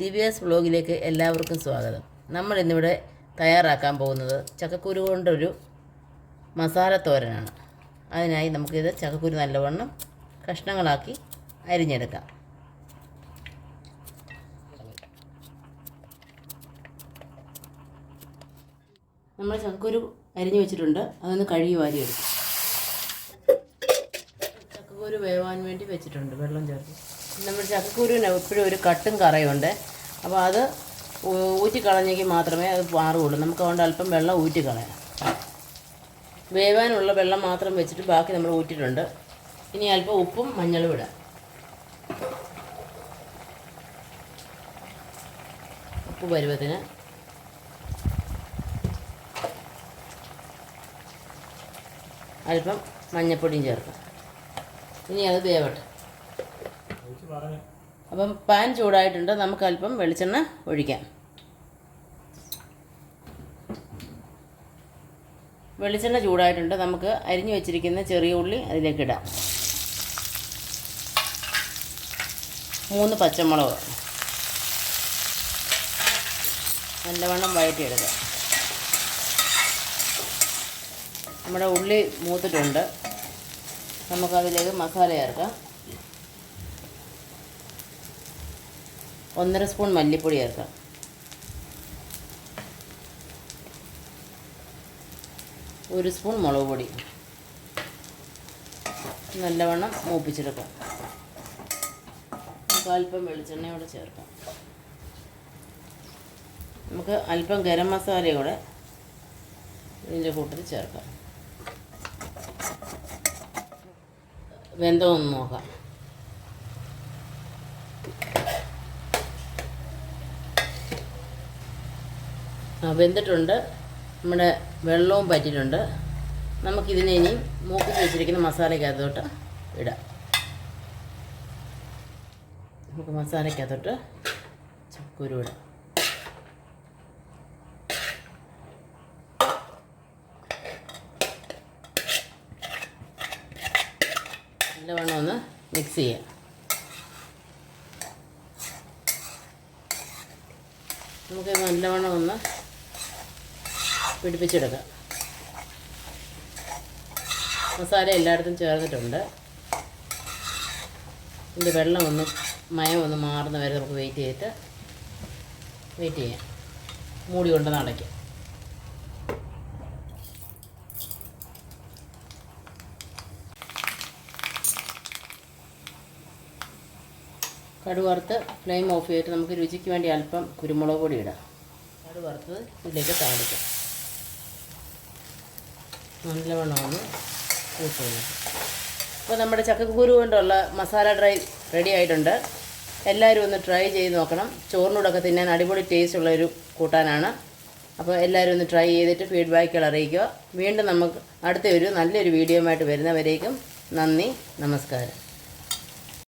ദിവ്യാസ് വ്ലോഗിലേക്ക് എല്ലാവർക്കും സ്വാഗതം. നമ്മൾ ഇന്നിവിടെ തയ്യാറാക്കാൻ പോകുന്നത് ചക്കക്കുരു കൊണ്ടൊരു മസാല തോരനാണ്. അതിനായി നമുക്കിത് ചക്കക്കുരു നല്ലവണ്ണം കഷ്ണങ്ങളാക്കി അരിഞ്ഞെടുക്കാം. നമ്മൾ ചക്കക്കുരു അരിഞ്ഞു വെച്ചിട്ടുണ്ട്. അതൊന്ന് കഴുകി വാരിയെടുക്കും ചക്കക്കുരു വേവാൻ വേണ്ടി വെച്ചിട്ടുണ്ട്. വെള്ളം ചേർത്ത്. നമ്മുടെ ചക്കക്കുരുവിന് എപ്പോഴും ഒരു കട്ടും കറയുണ്ട്. അപ്പോൾ അത് ഊറ്റിക്കളഞ്ഞെങ്കിൽ മാത്രമേ അത് മാറുകയുള്ളൂ. നമുക്ക് അതുകൊണ്ട് അല്പം വെള്ളം ഊറ്റിക്കളയാം വേവാനുള്ള വെള്ളം മാത്രം വെച്ചിട്ട് ബാക്കി നമ്മൾ ഊറ്റിട്ടുണ്ട് ഇനി അല്പം ഉപ്പും മഞ്ഞളും ഇടാം. ഉപ്പ് പരുവത്തിന്. അല്പം മഞ്ഞപ്പൊടിയും ചേർക്കാം. ഇനി അത് വേവട്ടെ. അപ്പം പാൻ ചൂടായിട്ടുണ്ട് നമുക്ക് അല്പം വെളിച്ചെണ്ണ ഒഴിക്കാം. വെളിച്ചെണ്ണ ചൂടായിട്ടുണ്ട് നമുക്ക് അരിഞ്ഞു വെച്ചിരിക്കുന്ന ചെറിയ ഉള്ളി അതിലേക്ക് ഇടാം. മൂന്ന് പച്ചമുളക്. നല്ലവണ്ണം വഴറ്റിയെടുക്കുക നമ്മുടെ ഉള്ളി മൂത്തിട്ടുണ്ട്. നമുക്കതിലേക്ക് മസാല ചേർക്കാം. ഒന്നര സ്പൂൺ മല്ലിപ്പൊടി ചേർക്കാം. ഒരു സ്പൂൺ മുളക് പൊടി. നല്ലവണ്ണം മൂപ്പിച്ചെടുക്കാം. നമുക്ക് അല്പം വെളിച്ചെണ്ണ വെളിച്ചെണ്ണയോടെ ചേർക്കാം. നമുക്ക് അല്പം ഗരം മസാല കൂടെ ഇതിന്റെ കൂട്ടത്തിൽ ചേർക്കാം. വെന്തോ ഒന്ന് നോക്കാം. വെന്തിട്ടുണ്ട്. നമ്മുടെ വെള്ളവും പറ്റിയിട്ടുണ്ട്. നമുക്കിതിനെ ഇനി മൂക്കിൽ വെച്ചിരിക്കുന്ന മസാലയ്ക്കകത്തോട്ട് ഇടാം. നമുക്ക് മസാലയ്ക്കകത്തോട്ട് ചക്കുരു ഇടാം. നല്ലവണ്ണം ഒന്ന് മിക്സ് ചെയ്യാം. നമുക്ക് നല്ലവണ്ണം ഒന്ന് പിടിപ്പിച്ചെടുക്കാം. മസാല എല്ലായിടത്തും ചേർന്നിട്ടുണ്ട്. ഇതിന്റെ വെള്ളം ഒന്ന് മയം ഒന്ന് മാറുന്ന വരെ നമുക്ക് വെയിറ്റ് ചെയ്തിട്ട് വെയിറ്റ് ചെയ്യാം. മൂടി കൊണ്ട് നടയ്ക്കാം കടുവറുത്ത് ഫ്ലെയിം ഓഫ് ചെയ്തിട്ട് നമുക്ക് രുചിക്ക് വേണ്ടി അല്പം കുരുമുളക് പൊടി ഇടാം. കടുവറുത്തത് ഇതിലേക്ക് താളിക്കാം. നല്ലവണ്ണം ഒന്ന് കൂട്ടുക അപ്പോൾ നമ്മുടെ ചക്കക്കൂര് കൊണ്ടുള്ള മസാല ഡ്രൈ റെഡി ആയിട്ടുണ്ട്. എല്ലാവരും ഒന്ന് ട്രൈ ചെയ്ത് നോക്കണം. ചോറിനോടൊക്കെ തിന്നാൻ അടിപൊളി ടേസ്റ്റ് ഉള്ളൊരു കൂട്ടാനാണ്. അപ്പോൾ എല്ലാവരും ഒന്ന് ട്രൈ ചെയ്തിട്ട് ഫീഡ്ബാക്കുകൾ അറിയിക്കുക. വീണ്ടും നമുക്ക് അടുത്ത ഒരു നല്ലൊരു വീഡിയോ ആയിട്ട് വരുന്നവരേക്കും നന്ദി നമസ്കാരം.